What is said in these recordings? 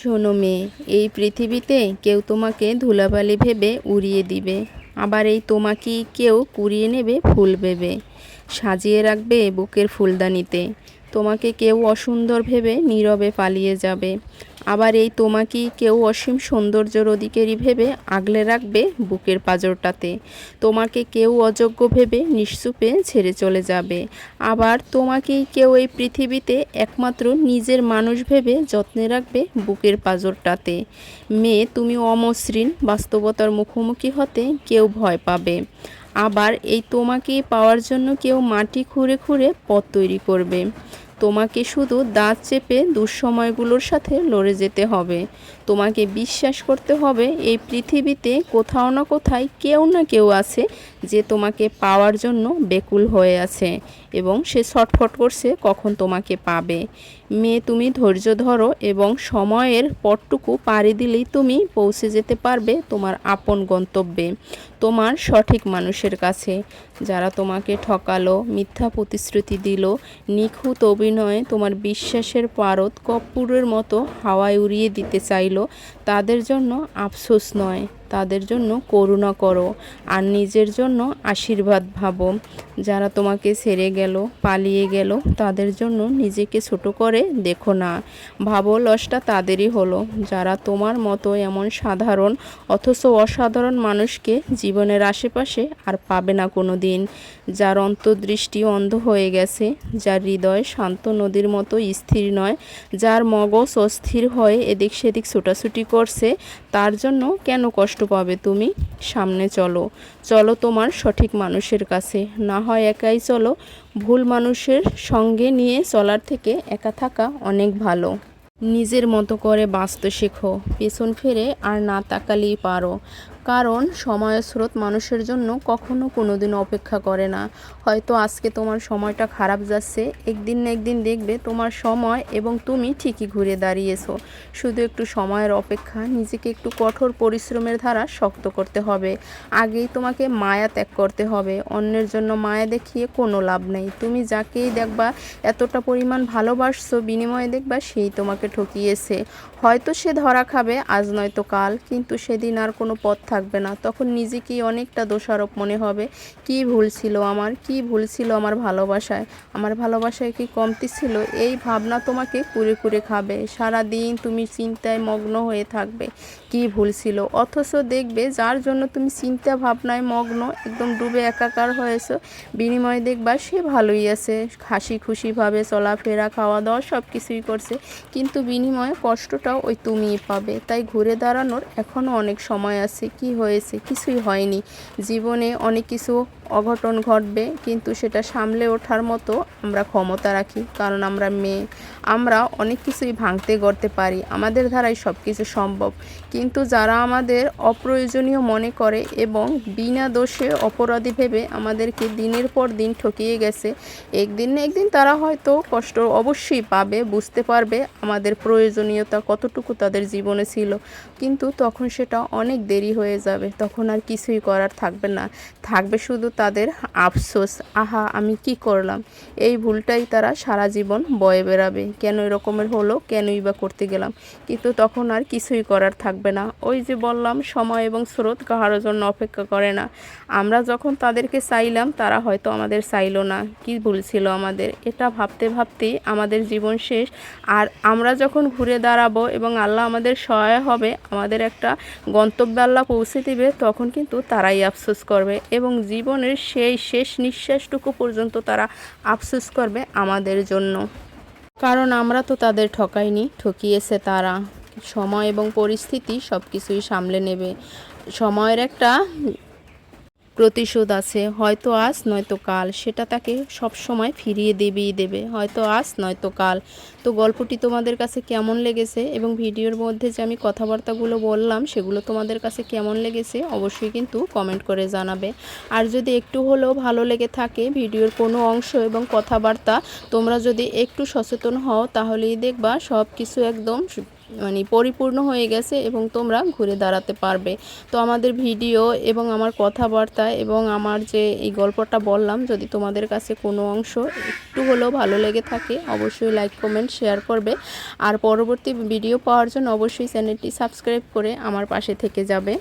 শোনো মেয়ে, এই পৃথিবীতে কেউ তোমাকে ধুলাবালি ভেবে উড়িয়ে দিবে, আবার এই তোমাকেই কেউ কুড়িয়ে নেবে ফুল ভেবে সাজিয়ে রাখবে বুকের ফুলদানিতে। তোমাকে কেউ অসুন্দর ভেবে নীরবে পালিয়ে যাবে। আবার এই তোমাকেই কেউ অসীম সৌন্দর্যর অধিকারী ভেবে আগলে রাখবে বুকের পাঁজরটাতে। তোমাকে কেউ অযোগ্য ভেবে নিঃসুপে ছেড়ে চলে যাবে। আবার তোমাকেই কেউ এই পৃথিবীতে একমাত্র নিজের মানুষ ভেবে যত্নে রাখবে বুকের পাঁজরটাতে। মেয়ে, তুমি অমসৃণ বাস্তবতার মুখোমুখি হতে কেউ ভয় পাবে। আবার এই তোমাকে পাওয়ার জন্য কেউ মাটি খুঁড়ে খুঁড়ে পথ তৈরি করবে। তোমাকে শুধু দাঁত চেপে দুঃসময়গুলোর সাথে লড়ে যেতে হবে। তোমাকে বিশ্বাস করতে হবে এই পৃথিবীতে কোথাও না কোথায় কেউ না কেউ আছে যে তোমাকে পাওয়ার জন্য বেকুল হয়ে আছে। এবং সে ছটফট করছে, কখন তোমাকে পাবে। মেয়ে, তুমি ধৈর্য ধরো এবং সময়ের পরটুকু পাড়ি দিলেই তুমি পৌঁছে যেতে পারবে তোমার আপন গন্তব্যে, তোমার সঠিক মানুষের কাছে। যারা তোমাকে ঠকালো, মিথ্যা প্রতিশ্রুতি দিল, নিখুঁত অভিনয়ে তোমার বিশ্বাসের পারদ কপ্পুরের মতো হাওয়ায় উড়িয়ে দিতে চাইলো, তাদের জন্য আফসোস নয়। তাদের জন্য করুণা করো আর নিজের জন্য আশীর্বাদ ভাবো। যারা তোমাকে ছেড়ে গেল, পালিয়ে গেল, তাদের জন্য নিজেকে ছোট করে দেখো না। ভাবো, লসটা তাদেরই হলো। যারা তোমার মতো এমন সাধারণ অথচ অসাধারণ মানুষকে জীবনের আশেপাশে আর পাবে না কোনো দিন যার অন্তর্দৃষ্টি অন্ধ হয়ে গেছে, যার হৃদয় শান্ত নদীর মতো স্থির নয়, যার মগজ অস্থির হয়ে এদিক সেদিক ছোটাছুটি করছে, তার জন্য কেন কষ্ট পাবে তুমি? সামনে চলো। চলো তোমার সঠিক মানুষের কাছে। না হয় একাই চলো। ভুল মানুষের সঙ্গে নিয়ে চলার থেকে একা থাকা অনেক ভালো। নিজের মতো করে বাঁচতে শেখো। পেছন ফেরে আর না তাকালেই পারো। কারণ সময়ের স্রোত মানুষের জন্য কখনো কোনো দিন অপেক্ষা করে না। হয়তো আজকে তোমার সময়টা খারাপ যাচ্ছে, একদিন না একদিন দেখবে তোমার সময় এবং তুমি ঠিকই ঘুরে দাঁড়িয়েছো। শুধু একটু সময়ের অপেক্ষা, নিজেকে একটু কঠোর পরিশ্রমের ধারা শক্ত করতে হবে। আগেই তোমাকে মায়া ত্যাগ করতে হবে, অন্যের জন্য মায়া দেখিয়ে কোনো লাভ নেই। তুমি যাকেই দেখবা, এতটা পরিমাণ ভালোবাসছো, বিনিময়ে দেখবা সেই তোমাকে ঠকিয়েছে। হয়তো সে ধরা খাবে, আজ নয়তো কাল, কিন্তু সেদিন আর কোনো পথ থাকবে না। তখন নিজেকেই অনেকটা দোষারোপ মনে হবে। কি ভুল ছিল আমার? কি ভুল ছিল আমার ভালোবাসায়? আমার ভালোবাসায় কি কমতি ছিল? এই ভাবনা তোমাকে কুরে কুরে খাবে। সারা দিন তুমি চিন্তায় মগ্ন হয়ে থাকবে। কি ভুল ছিল? অথচ দেখবে যার জন্য তুমি চিন্তা ভাবনায় মগ্ন, একদম ডুবে একাকার হয়েছো, বিনিময়ে দেখবা সে ভালোই আছে। হাসি খুশিভাবে চলাফেরা খাওয়া দাওয়া সব কিছুই করছে। কিন্তু বিনিময়ে কষ্টটাও ওই তুমিই পাবে। তাই ঘুরে দাঁড়ানোর এখনও অনেক সময় আছে। কি হয়েছে? কিছুই হয়নি। জীবনে অনেক কিছু অঘটন ঘটবে, কিন্তু সেটা সামলে ওঠার মতো আমরা ক্ষমতা রাখি। কারণ আমরা মেয়ে, আমরা অনেক কিছুই ভাঙতে গড়তে পারি, আমাদের দ্বারাই সব কিছু সম্ভব। কিন্তু যারা আমাদের অপ্রয়োজনীয় মনে করে এবং বিনা দোষে অপরাধী ভেবে আমাদেরকে দিনের পর দিন ঠকিয়ে গেছে, একদিন না একদিন তারা হয়তো কষ্ট অবশ্যই পাবে, বুঝতে পারবে আমাদের প্রয়োজনীয়তা কতটুকু তাদের জীবনে ছিল। কিন্তু তখন সেটা অনেক দেরি হয়ে যাবে, তখন আর কিছুই করার থাকবে না। থাকবে শুধু তাদের আফসোস, আহা, আমি কি করলাম? এই ভুলটাই তারা সারা জীবন বয়ে বেড়াবে। কেন এরকমের হলো? কেনই বা করতে গেলাম? কিন্তু তখন আর কিছুই করার থাকবে না। ওই যে বললাম, সময় এবং স্রোত কাহারও জন্য অপেক্ষা করে না। আমরা যখন তাদেরকে চাইলাম, তারা হয়তো আমাদের চাইলো না। কি ভুল ছিল আমাদের? এটা ভাবতে ভাবতেই আমাদের জীবন শেষ। আর আমরা যখন ঘুরে দাঁড়াবো এবং আল্লাহ আমাদের সহায় হবে, আমাদের একটা গন্তব্যে আল্লাহ পৌঁছে দিবে, তখন কিন্তু তারাই আফসোস করবে এবং জীবনের সেই শেষ নিঃশ্বাসটুকু পর্যন্ত তারা আফসোস করবে আমাদের জন্য। কারণ আমরা তো তাদের ঠকাইনি, ঠকিয়েছে তারা। সময় এবং পরিস্থিতি সব কিছুই সামলে নেবে। সময়ের একটা প্রতিশোধ আছে, হয়তো আজ, নয়তো কাল। সেটা তাকে সব সময় ফিরিয়ে দেবেই দেবে, হয়তো আজ, নয়তো কাল। তো গল্পটি তোমাদের কাছে কেমন লেগেছে এবং ভিডিওর মধ্যে যে আমি কথাবার্তাগুলো বললাম, সেগুলো তোমাদের কাছে কেমন লেগেছে অবশ্যই কিন্তু কমেন্ট করে জানাবে। আর যদি একটু হলেও ভালো লেগে থাকে ভিডিওর কোনো অংশ এবং কথাবার্তা, তোমরা যদি একটু সচেতন হও, তাহলেই দেখবা সব কিছু একদম মানে পরিপূর্ণ হয়ে গেছে এবং তোমরা ঘুরে দাঁড়াতে পারবে। তো আমাদের ভিডিও এবং আমার কথাবার্তা এবং আমার যে এই গল্পটা বললাম, যদি তোমাদের কাছে কোনো অংশ একটু হলেও ভালো লেগে থাকে, অবশ্যই লাইক কমেন্ট শেয়ার করবে। আর পরবর্তী ভিডিও পাওয়ার জন্য অবশ্যই চ্যানেলটি সাবস্ক্রাইব করে আমার পাশে থেকে যাবে।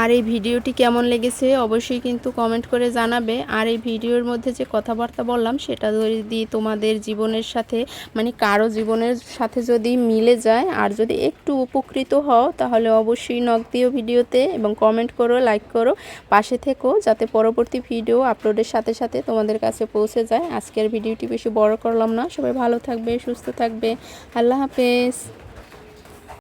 আর এই ভিডিওটি কেমন লেগেছে অবশ্যই কিন্তু কমেন্ট করে জানাবে। আর এই ভিডিওর মধ্যে যে কথাবার্তা বললাম, সেটা যদি তোমাদের জীবনের সাথে মানে কারও জীবনের সাথে যদি মিলে যায় আর যদি একটু উপকৃত হও, তাহলে অবশ্যই নক দিও ভিডিওতে এবং কমেন্ট করো লাইক করো, পাশে থেকো যাতে পরবর্তী ভিডিও আপলোডের সাথে সাথে তোমাদের কাছে পৌঁছে যায়। আজকের ভিডিওটি বেশি বড় করলাম না। সবাই ভালো থাকবে, সুস্থ থাকবে। আল্লাহ হাফেজ।